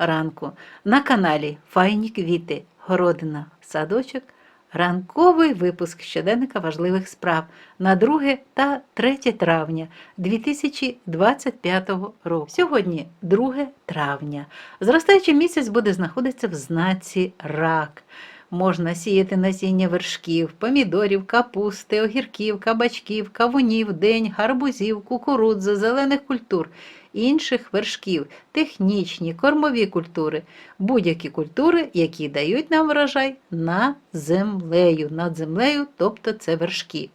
ранку на каналі Файні квіти, Городина, садочок. Ранковий випуск щоденника важливих справ на 2 та 3 травня 2025 року. Сьогодні 2 травня. Зростаючий місяць буде знаходитися в знаці рак. Можна сіяти насіння вершків, помідорів, капусти, огірків, кабачків, кавунів, день, гарбузів, кукурудзи, зелених культур, інших вершків, технічні, кормові культури, будь-які культури, які дають нам врожай на землею, над землею, тобто це вершки.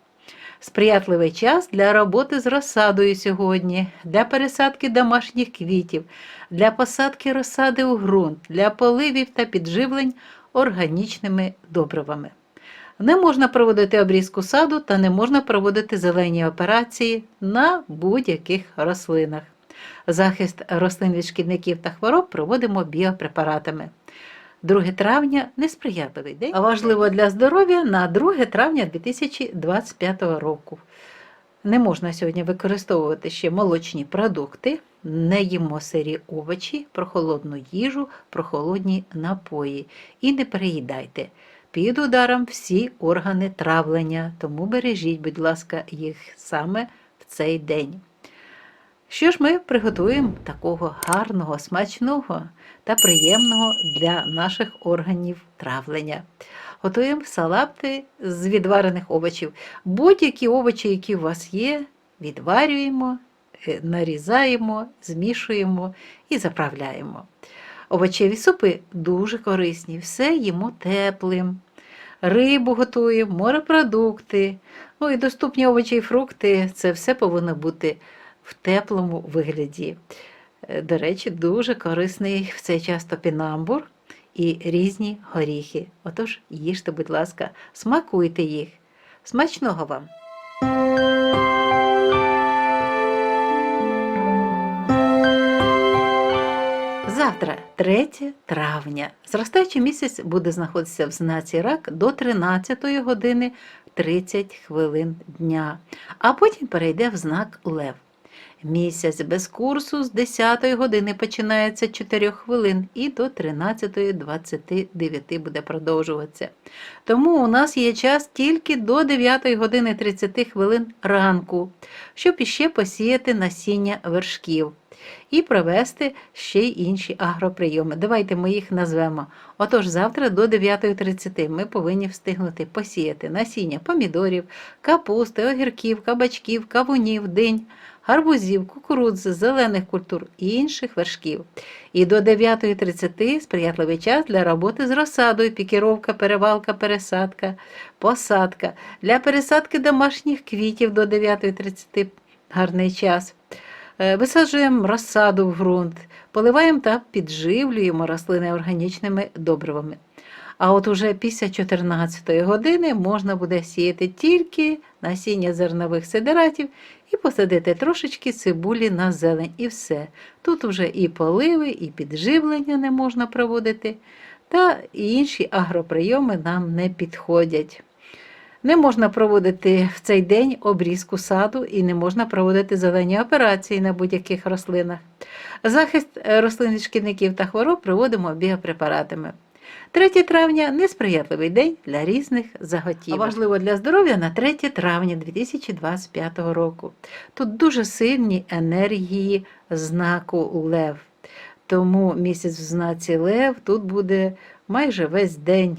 Сприятливий час для роботи з розсадою сьогодні, для пересадки домашніх квітів, для посадки розсади у ґрунт, для поливів та підживлень органічними добривами. Не можна проводити обрізку саду та не можна проводити зелені операції на будь-яких рослинах. Захист рослин від шкідників та хвороб проводимо біопрепаратами. 2 травня несприятливий день, а важливо для здоров'я на 2 травня 2025 року. Не можна сьогодні використовувати ще молочні продукти, не їмо сирі овочі, прохолодну їжу, прохолодні напої. І не переїдайте. Під ударом всі органи травлення, тому бережіть, будь ласка, їх саме в цей день. Що ж ми приготуємо такого гарного, смачного та приємного для наших органів травлення? Готуємо салати з відварених овочів. Будь-які овочі, які у вас є, відварюємо, нарізаємо, змішуємо і заправляємо. Овочеві супи дуже корисні, все їмо теплим. Рибу готуємо, морепродукти, ну і доступні овочі і фрукти це все повинно бути в теплому вигляді. Е, До речі, дуже корисний в цей час топінамбур і різні горіхи. Отож, їжте, будь ласка, смакуйте їх. Смачного вам! Завтра, 3 травня, зростаючий місяць буде знаходитися в знаці рак до 13 години 30 хвилин дня, а потім перейде в знак Лев. Місяць без курсу з 10 години починається 4 хвилин і до 13.29 буде продовжуватися. Тому у нас є час тільки до 9 години 30 хвилин ранку, щоб іще посіяти насіння вершків і провести ще й інші агроприйоми. Давайте ми їх назвемо. Отож, завтра до 9.30 ми повинні встигнути посіяти насіння помідорів, капусти, огірків, кабачків, кавунів, динь, гарбузів, кукурудзи, зелених культур і інших вершків. І до 9.30 сприятливий час для роботи з розсадою, пікіровка, перевалка, пересадка, посадка. Для пересадки домашніх квітів до 9.30 гарний час. Е, Висаджуємо розсаду в ґрунт, поливаємо та підживлюємо рослини органічними добривами. А от уже після 14 години можна буде сіяти тільки насіння зернових сидератів і посадити трошечки цибулі на зелень. І все. Тут вже і поливи, і підживлення не можна проводити, та інші агроприйоми нам не підходять. Не можна проводити в цей день обрізку саду і не можна проводити зелені операції на будь-яких рослинах. Захист е, рослин від шкідників та хвороб проводимо біопрепаратами. 3 травня несприятливий день для різних заготівок. А важливо для здоров'я на 3 травня 2025 року. Тут дуже сильні енергії знаку Лев. Тому місяць в знаці Лев тут буде майже весь день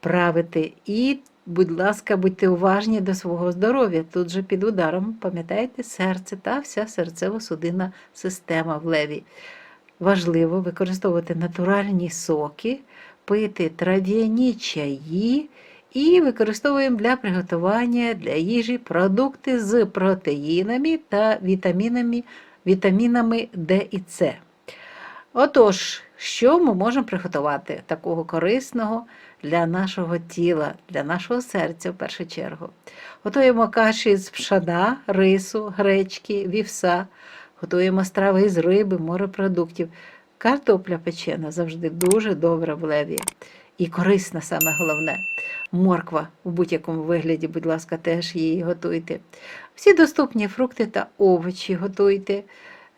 правити. І, будь ласка, будьте уважні до свого здоров'я. Тут же під ударом, пам'ятаєте, серце та вся серцево-судинна система в леві. Важливо використовувати натуральні соки, пити трав'яні чаї і використовуємо для приготування для їжі продукти з протеїнами та вітамінами, вітамінами Д і С. Отож, що ми можемо приготувати такого корисного для нашого тіла, для нашого серця в першу чергу? Готуємо каші з пшана, рису, гречки, вівса, готуємо страви з риби, морепродуктів. Картопля печена завжди дуже добра в леві і корисна, саме головне. Морква у будь-якому вигляді, будь ласка, теж її готуйте. Всі доступні фрукти та овочі готуйте.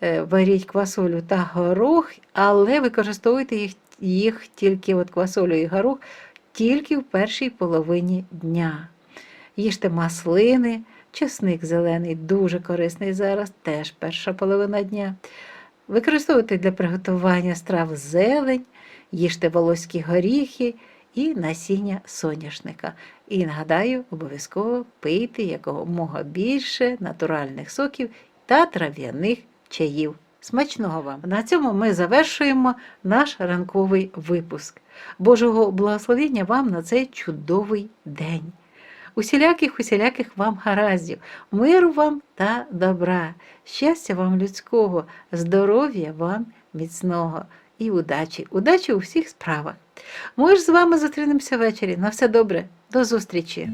Е, варіть квасолю та горох, але використовуйте їх, їх тільки от квасолю і горох тільки в першій половині дня. Їжте маслини, чесник зелений, дуже корисний зараз, теж перша половина дня. Використовуйте для приготування страв зелень, їжте волоські горіхи і насіння соняшника. І нагадаю, обов'язково пийте якомога більше натуральних соків та трав'яних чаїв. Смачного вам! На цьому ми завершуємо наш ранковий випуск. Божого благословення вам на цей чудовий день. Усіляких, усіляких вам гараздів, миру вам та добра, щастя вам людського, здоров'я вам міцного і удачі, удачі у всіх справах. Ми ж з вами зустрінемося ввечері. На все добре, до зустрічі!